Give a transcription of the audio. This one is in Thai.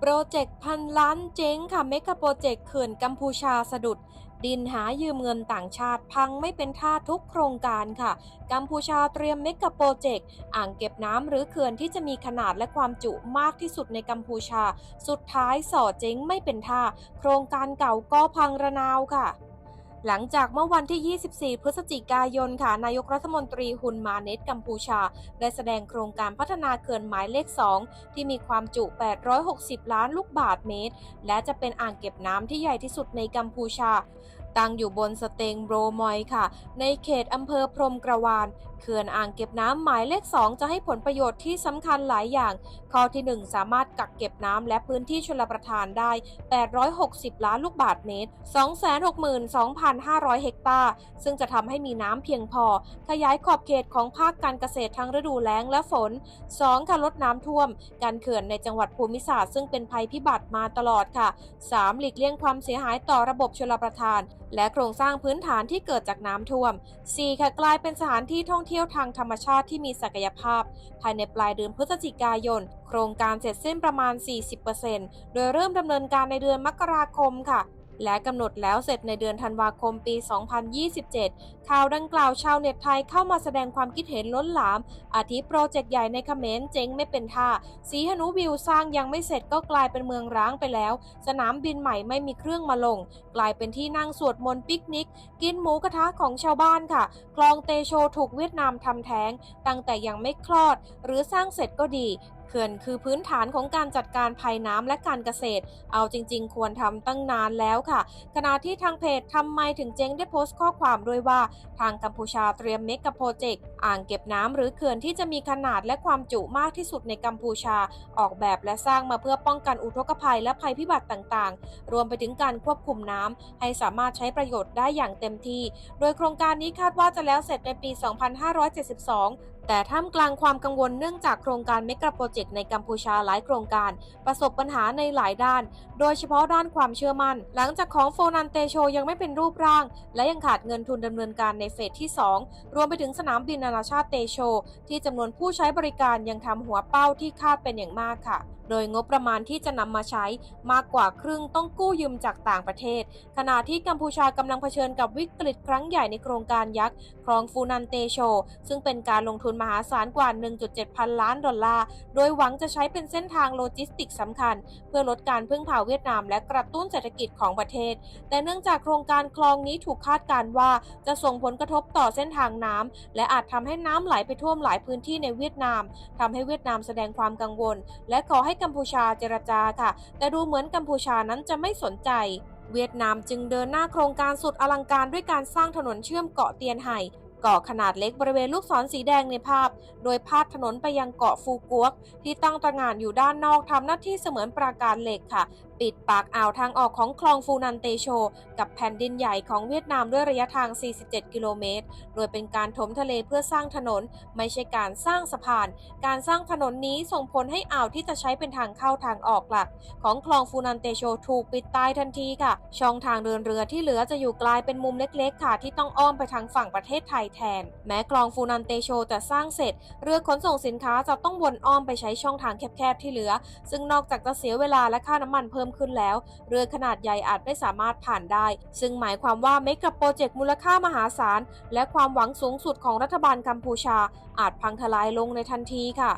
โปรเจกต์พันล้านเจ๊งค่ะเมกะโปรเจกต์เขื่อนกัมพูชาสะดุด ดินหายืมเงินต่างชาติพังไม่เป็นท่าทุกโครงการค่ะ กัมพูชาเตรียมเมกะโปรเจกต์อ่างเก็บน้ำหรือเขื่อนที่จะมีขนาดและความจุมากที่สุดในกัมพูชา สุดท้ายส่อเจ๊งไม่เป็นท่า โครงการเก่าก็พังระนาวค่ะ หลังจากเมื่อวันที่ 24 พฤศจิกายนค่ะ นายกรัฐมนตรีฮุนมาเนตกัมพูชา ได้แสดงโครงการพัฒนาเขื่อนหมายเลข 2 ที่มีความจุ 860 ล้านลูกบาทเมตร และจะเป็นอ่างเก็บน้ำที่ใหญ่ที่สุดในกัมพูชา ตั้งอยู่บนสเตงโบรมอยค่ะ ในเขตอำเภอพรมกระวานเขื่อนอ่างเก็บน้ำหมายเลข 2 จะให้ผลประโยชน์ที่สำคัญหลายอย่าง ข้อที่ 1 สามารถกักเก็บน้ำและพื้นที่ชลประทานได้ 860 ล้านลูกบาทเมตร 262,500 เฮกตาร์ ซึ่งจะทำให้มีน้ำเพียงพอ ขยายขอบเขตของภาคการเกษตรทั้งฤดูแล้งและฝน 2. การลดน้ำท่วม การเขื่อนในจังหวัดภูมิศาสตร์ซึ่งเป็นภัยพิบัติมาตลอดค่ะ 3. หลีกเลี่ยงความเสียหายต่อระบบชลประทานและโครงสร้างพื้นฐานที่เกิดจากน้ำท่วม 4. ค่ะกลายเป็นสถานที่ท่องเที่ยวทางธรรมชาติที่มีศักยภาพ ภายในปลายเดือนพฤศจิกายน โครงการเสร็จสิ้นประมาณ 40%โดยเริ่มดำเนินการในเดือนมกราคมค่ะ และกำหนดแล้วเสร็จในเดือนธันวาคมปี 2027 ข่าวดังกล่าวชาวเน็ตไทยเข้ามาแสดงความคิดเห็นล้นหลาม อาทิโปรเจกต์ใหญ่ในเขมรเจ๊งไม่เป็นท่า สีหนุวิวสร้างยังไม่เสร็จก็กลายเป็นเมืองร้างไปแล้ว สนามบินใหม่ไม่มีเครื่องมาลง กลายเป็นที่นั่งสวดมนต์ปิกนิก กินหมูกระทะของชาวบ้านค่ะ คลองเตโชถูกเวียดนามทำแท้ง ตั้งแต่ยังไม่คลอด หรือสร้างเสร็จก็ดี เขื่อนคือพื้นฐานของการจัดการภัยน้ำและการเกษตร เอาจริง ๆ ควรทำตั้งนานแล้วค่ะ ขณะที่ทางเพจทำไมถึงเจ๊งได้โพสต์ข้อความด้วยว่า ทางกัมพูชาเตรียมเมกะโปรเจกต์อ่างเก็บน้ำหรือเขื่อนที่จะมีขนาดและความจุมากที่สุดในกัมพูชา ออกแบบและสร้างมาเพื่อป้องกันอุทกภัยและภัยพิบัติต่างๆ รวมไปถึงการควบคุมน้ำให้สามารถใช้ประโยชน์ได้อย่างเต็มที่ โดยโครงการนี้คาดว่าจะแล้วเสร็จในปี 2572 แต่ท่ามกลางความกังวลเนื่องจากโครงการเมกะโปรเจกต์ในกัมพูชาหลายโครงการ ประสบปัญหาในหลายด้าน โดยเฉพาะด้านความเชื่อมั่น หลังจากของโฟนันเตโชยังไม่เป็นรูปร่าง และยังขาดเงินทุนดำเนินการในเฟสที่ 2 รวมไปถึงสนามบินนานาชาติเตโช ที่จำนวนผู้ใช้บริการยังทำหัวเป้าที่คาดเป็นอย่างมากค่ะโดยงบประมาณที่จะนำมาใช้มากกว่าครึ่งต้องกู้ยืมจากต่างประเทศ ขณะที่กัมพูชากำลังเผชิญกับวิกฤตครั้งใหญ่ในโครงการยักษ์คลองฟูนันเตโช ซึ่งเป็นการลงทุนมหาศาลกว่า 1.7 พันล้านดอลลาร์ โดยหวังจะใช้เป็นเส้นทางโลจิสติกสำคัญ เพื่อลดการพึ่งพาเวียดนามและกระตุ้นเศรษฐกิจของประเทศ แต่เนื่องจากโครงการคลองนี้ถูกคาดการว่าจะส่งผลกระทบต่อเส้นทางน้ำและอาจทำให้น้ำไหลไปท่วมหลายพื้นที่ในเวียดนามทำให้เวียดนามแสดงความกังวล และขอให้กัมพูชาเจรจาค่ะ แต่ดูเหมือนกัมพูชานั้นจะไม่สนใจเวียดนามจึงเดินหน้าโครงการสุดอลังการด้วยการสร้างถนนเชื่อมเกาะเตียนไห่ เกาะขนาดเล็กบริเวณลูกศรสีแดงในภาพ โดยพาดถนนไปยังเกาะฟูกวก ที่ตั้งตระหง่านอยู่ด้านนอกทำหน้าที่เสมือนปราการเหล็กค่ะ ปิดปากอ่าวทางออกของคลองฟูนันเตโช กับแผ่นดินใหญ่ของเวียดนามด้วยระยะทาง 47 กิโลเมตร โดยเป็นการถมทะเลเพื่อสร้างถนน ไม่ใช่การสร้างสะพาน การสร้างถนนนี้ส่งผลให้อ่าวที่จะใช้เป็นทางเข้าทางออกหลัก ของคลองฟูนันเตโชถูกปิดตายทันทีค่ะ ช่องทางเดินเรือที่เหลือจะอยู่กลายเป็นมุมเล็ก ๆ ค่ะ ที่ต้องอ้อมไปทางฝั่งประเทศไทยแทน แม้คลองฟูนันเตโชจะสร้างเสร็จ เรือขนส่งสินค้าจะต้องวนอ้อมไปใช้ช่องทางแคบๆที่เหลือ ซึ่งนอกจากจะเสียเวลาและค่าน้ำมันเพิ่มขึ้นแล้ว เรือขนาดใหญ่อาจไม่สามารถผ่านได้ ซึ่งหมายความว่าเมกะโปรเจกต์มูลค่ามหาศาล และความหวังสูงสุดของรัฐบาลกัมพูชา อาจพังทลายลงในทันทีค่ะ